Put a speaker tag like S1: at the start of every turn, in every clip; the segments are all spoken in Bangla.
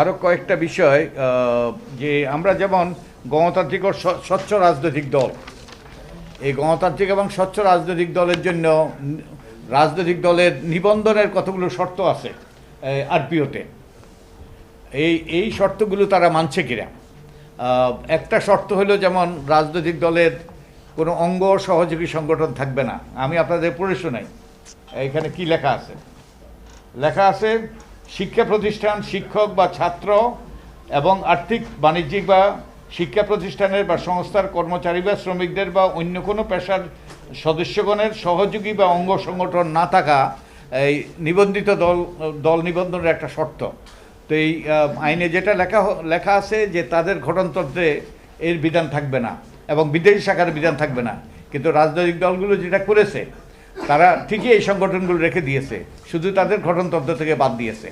S1: আরও কয়েকটা বিষয় যে আমরা যেমন গণতান্ত্রিক ও স্বচ্ছ রাজনৈতিক দল, এই গণতান্ত্রিক এবং স্বচ্ছ রাজনৈতিক দলের জন্য রাজনৈতিক দলের নিবন্ধনের কতগুলো শর্ত আছে আরপিওতে? এই এই শর্তগুলো তারা মানছে কিনা? একটা শর্ত হলো যেমন রাজনৈতিক দলের কোনো অঙ্গ সহযোগী সংগঠন থাকবে না। আমি আপনাদের পড়ে শোনাই, এখানে কি লেখা আছে? লেখা আছে শিক্ষা প্রতিষ্ঠান শিক্ষক বা ছাত্র এবং আর্থিক, বাণিজ্যিক বা শিক্ষা প্রতিষ্ঠানের বা সংস্থার কর্মচারী বা শ্রমিকদের বা অন্য কোনো পেশার সদস্যগণের সহযোগী বা অঙ্গ সংগঠন না থাকা এই নিবন্ধিত দল দল নিবন্ধনের একটা শর্ত। তো এই আইনে যেটা লেখা লেখা আছে যে তাদের গঠনতন্ত্রে এর বিধান থাকবে না এবং বিদেশি শাখার বিধান থাকবে না। কিন্তু রাজনৈতিক দলগুলো যেটা করেছে তারা ঠিকই এই সংগঠনগুলো রেখে দিয়েছে। শুধু তাদের গঠনতন্ত্র থেকে বাদ দিয়েছে।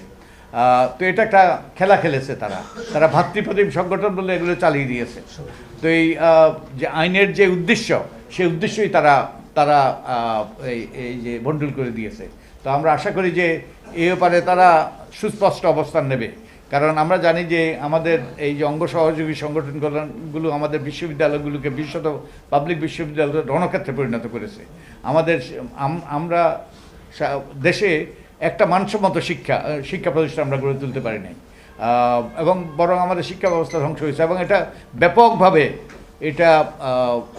S1: তো এটা একটা খেলা খেলেছে তারা। তারা ভাতৃপ্রতিম সংগঠন বলে এগুলো চালিয়ে দিয়েছে। তো এই যে আইনের যে উদ্দেশ্য, সেই উদ্দেশ্যই তারা তারা এই যে বন্ডুল করে দিয়েছে। তো আমরা আশা করি যে এ ব্যাপারে তারা সুস্পষ্ট অবস্থান নেবে। কারণ আমরা জানি যে আমাদের এই যে অঙ্গ সহযোগী সংগঠনগুলো আমাদের বিশ্ববিদ্যালয়গুলোকে বিশ্বত পাবলিক বিশ্ববিদ্যালয় রণক্ষেত্রে পরিণত করেছে। আমাদের আমরা দেশে একটা মানসম্মত শিক্ষা শিক্ষা প্রতিষ্ঠান আমরা গড়ে তুলতে পারি নাই। এবং বরং আমাদের শিক্ষা ব্যবস্থা ধ্বংস হয়েছে এবং এটা ব্যাপকভাবে এটা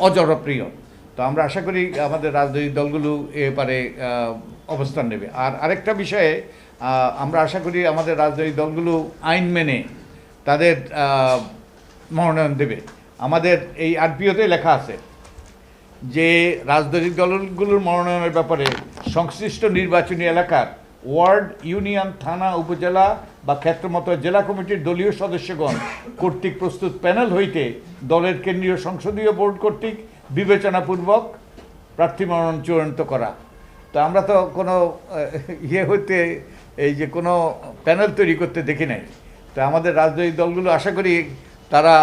S1: অজনপ্রিয়। তো আমরা আশা করি আমাদের রাজনৈতিক দলগুলো এ ব্যাপারে আহ, অবস্থান নেবে। আর আরেকটা বিষয়ে আমরা আশা করি আমাদের রাজনৈতিক দলগুলো আইন মেনে তাদের মনোনয়ন দেবে। আমাদের এই আরপিওতে লেখা আছে যে রাজনৈতিক দলগুলোর মনোনয়নের ব্যাপারে সংশ্লিষ্ট নির্বাচনী এলাকার ওয়ার্ড ইউনিয়ন থানা উপজেলা বা ক্ষেত্রমত জেলা কমিটির দলীয় সদস্যগণ কর্তৃক প্রস্তুত প্যানেল হইতে দলের কেন্দ্রীয় সংসদীয় বোর্ড কর্তৃক বিবেচনাপূর্বক প্রার্থী মনোনয়ন চূড়ান্ত করা। তো আমরা তো কোনো ইয়ে হইতে এই যে কোনো প্যানেল তৈরি করতে দেখি নাই। তো আমাদের রাজনৈতিক দলগুলো আশা করি তারা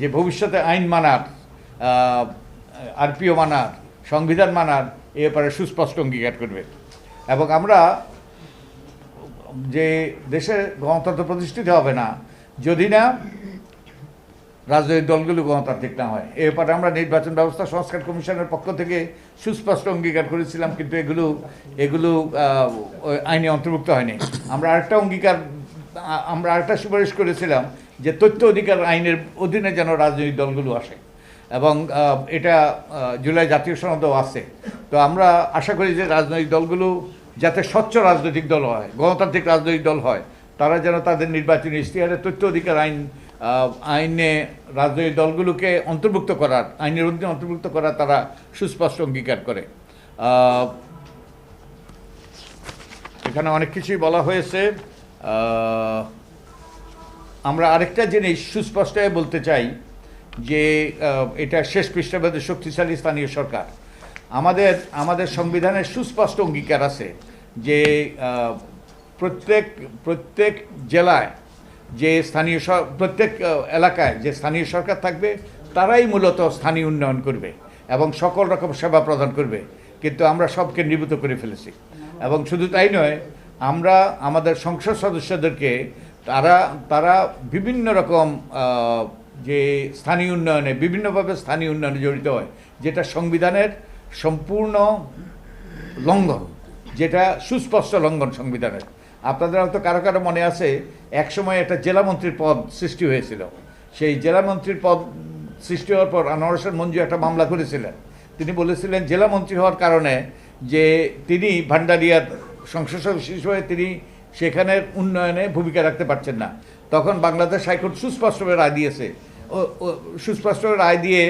S1: যে ভবিষ্যতে আইন মানার আরপিও মানার, সংবিধান মানার, এ ব্যাপারে সুস্পষ্ট অঙ্গীকার করবে। এবং আমরা যে দেশে গণতন্ত্র প্রতিষ্ঠিত হবে না, যদি না রাজনৈতিক দলগুলো গণতান্ত্রিক না হয়। এ ব্যাপারে আমরা নির্বাচন ব্যবস্থা সংস্কার কমিশনের পক্ষ থেকে সুস্পষ্ট অঙ্গীকার করেছিলাম, কিন্তু এগুলো এগুলো আইনে অন্তর্ভুক্ত হয়নি। আমরা আরেকটা অঙ্গীকার আমরা আরেকটা সুপারিশ করেছিলাম যে তথ্য অধিকার আইনের অধীনে যেন রাজনৈতিক দলগুলো আসে। এবং এটা জুলাই জাতীয় সনদও আছে। তো আমরা আশা করি যে রাজনৈতিক দলগুলো যাতে স্বচ্ছ রাজনৈতিক দল হয়, গণতান্ত্রিক রাজনৈতিক দল হয়, তারা যেন তাদের নির্বাচনী ইশতেহারে তথ্য অধিকার আইন আইনে রাজনৈতিক দলগুলোকে অন্তর্ভুক্ত করার, আইনের অধীনে অন্তর্ভুক্ত করার তারা সুস্পষ্ট অঙ্গীকার করে। এখানে অনেক কিছুই বলা হয়েছে। আমরা আরেকটা জিনিস সুস্পষ্ট বলতে চাই যে এটা শেষ পৃষ্ঠাবাদে শক্তিশালী স্থানীয় সরকার। আমাদের আমাদের সংবিধানের সুস্পষ্ট অঙ্গীকার আছে যে প্রত্যেক প্রত্যেক জেলায় যে স্থানীয় প্রত্যেক এলাকায় যে স্থানীয় সরকার থাকবে, তারাই মূলত স্থানীয় উন্নয়ন করবে এবং সকল রকম সেবা প্রদান করবে। কিন্তু আমরা সবকে নির্ভূত করে ফেলেছি। এবং শুধু তাই নয়, আমরা আমাদের সংসদ সদস্যদেরকে, তারা তারা বিভিন্ন রকম যে স্থানীয় উন্নয়নে, বিভিন্নভাবে স্থানীয় উন্নয়নে জড়িত হয়, যেটা সংবিধানের সম্পূর্ণ লঙ্ঘন, যেটা সুস্পষ্ট লঙ্ঘন সংবিধানের। আপনাদের হয়তো কারও কারও মনে আছে, একসময় একটা জেলামন্ত্রীর পদ সৃষ্টি হয়েছিল। সেই জেলামন্ত্রীর পদ সৃষ্টি হওয়ার পর আনোয়ার হোসেন মঞ্জু একটা মামলা করেছিলেন। তিনি বলেছিলেন জেলামন্ত্রী হওয়ার কারণে যে তিনি ভান্ডারিয়ার সংসদ সদস্য হিসেবে তিনি সেখানের উন্নয়নে ভূমিকা রাখতে পারছেন না। তখন বাংলাদেশ হাইকোর্ট সুস্পষ্টভাবে রায় দিয়েছে। সুস্পষ্ট রায় দিয়ে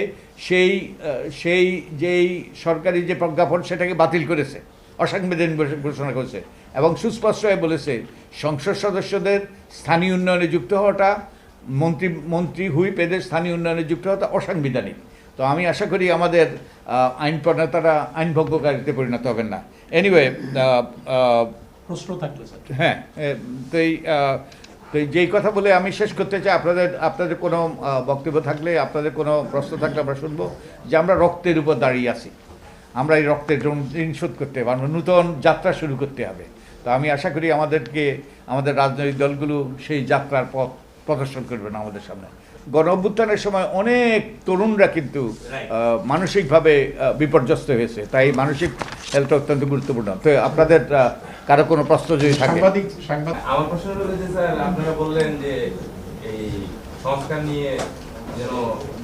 S1: সেই সেই যেই সরকারি যে প্রজ্ঞাপন সেটাকে বাতিল করেছে। অসাংবিধানিক ঘোষণা করেছে। এবং সুস্পষ্ট হয়ে বলেছে সংসদ সদস্যদের স্থানীয় উন্নয়নে যুক্ত হওয়াটা মন্ত্রী মন্ত্রী হুইপ এদের স্থানীয় উন্নয়নে যুক্ত হওয়াটা অসাংবিধানিক। তো আমি আশা করি আমাদের আইন প্রণেতারা আইন ভঙ্গকারীতে পরিণত হবেন না। এনিওয়ে
S2: প্রশ্ন থাকলে স্যার।
S1: হ্যাঁ তো এই তো যেই কথা বলে আমি শেষ করতে চাই আপনাদের আপনাদের কোনো বক্তব্য থাকলে আপনাদের কোনো প্রশ্ন থাকলে আমরা শুনব যে আমরা রক্তের উপর দাঁড়িয়ে আছি। আমরা এই রক্তের ঋণ শোধ করতে হবে আমরা নূতন যাত্রা শুরু করতে হবে। তো আমি আশা করি আমাদেরকে আমাদের রাজনৈতিক দলগুলো সেই যাত্রার পথ প্রদর্শন করবেন আমাদের সামনে। গণ অভ্যুত্থানের সময় অনেক তরুণরা কিন্তু আহ, মানসিকভাবে বিপর্যস্ত হয়েছে। তাই মানসিক হেলথ অত্যন্ত গুরুত্বপূর্ণ। তো আপনাদের কারও কোনো প্রশ্ন যদি থাকে?
S3: আমার প্রশ্ন হলো যে স্যার আপনারা বললেন যে এই সংস্কার নিয়ে যেন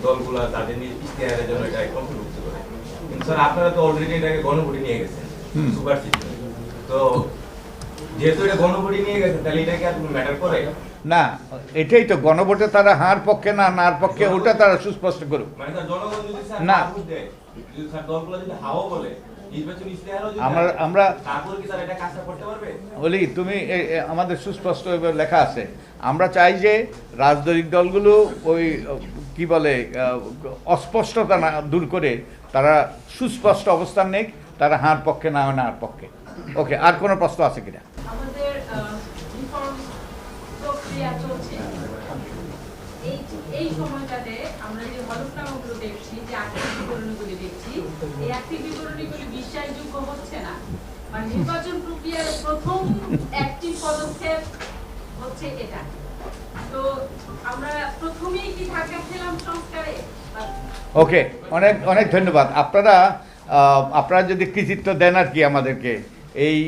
S3: দলগুলা তাদের নিজ ইশতেহারের জন্য এটা অন্তর্ভুক্ত করে। কিন্তু স্যার আপনারা তো অলরেডি এটাকে গণভোটে নিয়ে গেছেন। সুপার সিস্টেম তো যেহেতু এটা গণভোটে নিয়ে গেছেন তাহলে এটা কি আর ম্যাটার করে?
S1: না এটাই তো গণভোটে তারা হার পক্ষে না নার পক্ষে ওটা তারা সুস্পষ্ট করুক।
S3: মানে
S1: না।
S3: না
S1: আমরা আমরা বলি তুমি আমাদের সুস্পষ্ট লেখা আছে। আমরা চাই যে রাজনৈতিক দলগুলো ওই কি বলে অস্পষ্টতা না দূর করে তারা সুস্পষ্ট অবস্থান নেই তারা হার পক্ষে না হয় নার পক্ষে। ওকে আর কোনো প্রশ্ন আছে কিনা
S4: আমাদের রিফর্ম প্রক্রিয়া চলছে এই এই সময়টাতে আমরা যে হলফনামাগুলো বিবরণীগুলি দেখছি, এই বিবরণীগুলি বিশ্বাসযোগ্য হচ্ছে না। মানে নির্বাচন প্রক্রিয়ার প্রথম একটি পদক্ষেপ হচ্ছে এটা। তো আমরা প্রথমেই কি ধাক্কা খেলাম সংস্কারে?
S1: ওকে অনেক অনেক ধন্যবাদ। আপনারা আপনারা যদি কৃতিত্ব দেন আর কি আমাদেরকে, এই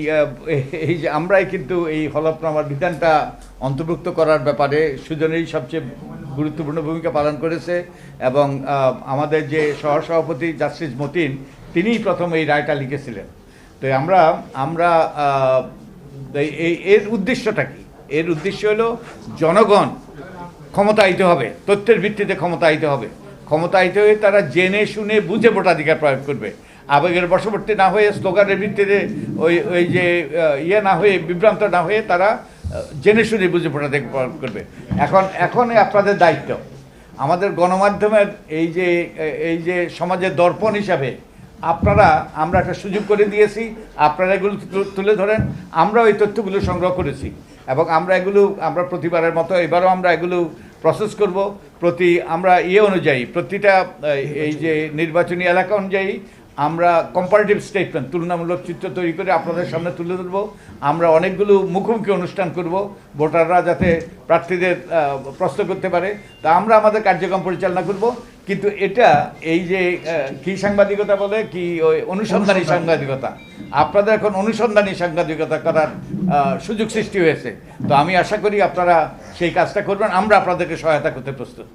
S1: এই যে আমরাই কিন্তু এই হলফনামার বিধানটা অন্তর্ভুক্ত করার ব্যাপারে সুজনেরই সবচেয়ে গুরুত্বপূর্ণ ভূমিকা পালন করেছে এবং আমাদের যে সহসভাপতি জাস্টিস মতিন, তিনিই প্রথম এই রায়টা লিখেছিলেন। তো আমরা আমরা এই এর উদ্দেশ্যটা কি? এর উদ্দেশ্য হলো জনগণ ক্ষমতায়িত হবে, তথ্যের ভিত্তিতে ক্ষমতায়িত হবে। ক্ষমতায়িত হয়ে তারা জেনে শুনে বুঝে ভোটাধিকার প্রয়োগ করবে। আবেগের বশবর্তী না হয়ে স্লোগানের ভিত্তিতে ওই ওই যে ইয়ে না হয়ে বিভ্রান্ত না হয়ে তারা জেনে শুনে বুঝে প্রয়োগ করবে। এখন এখন আপনাদের দায়িত্ব। আমাদের গণমাধ্যমের এই যে এই যে সমাজের দর্পণ হিসাবে আপনারা, আমরা একটা সুযোগ করে দিয়েছি, আপনারা এগুলো তুলে ধরেন আমরা ওই তথ্যগুলো সংগ্রহ করেছি। এবং আমরা এগুলো, আমরা প্রতিবারের মতো এবারও আমরা এগুলো প্রসেস করব। প্রতি, আমরা ইয়ে অনুযায়ী, প্রতিটা, এই যে নির্বাচনী এলাকা অনুযায়ী আমরা কম্পারেটিভ স্টেটমেন্ট তুলনামূলক চিত্র তৈরি করে আপনাদের সামনে তুলে ধরবো। আমরা অনেকগুলো মুখোমুখি অনুষ্ঠান করব ভোটাররা যাতে প্রার্থীদের প্রশ্ন করতে পারে। তা আমরা আমাদের কার্যক্রম পরিচালনা করব। কিন্তু এটা এই যে কি সাংবাদিকতা বলে? কি ওই অনুসন্ধানী সাংবাদিকতা? আপনাদের এখন অনুসন্ধানী সাংবাদিকতা করার সুযোগ সৃষ্টি হয়েছে। তো আমি আশা করি আপনারা সেই কাজটা করবেন। আমরা আপনাদেরকে সহায়তা করতে প্রস্তুত।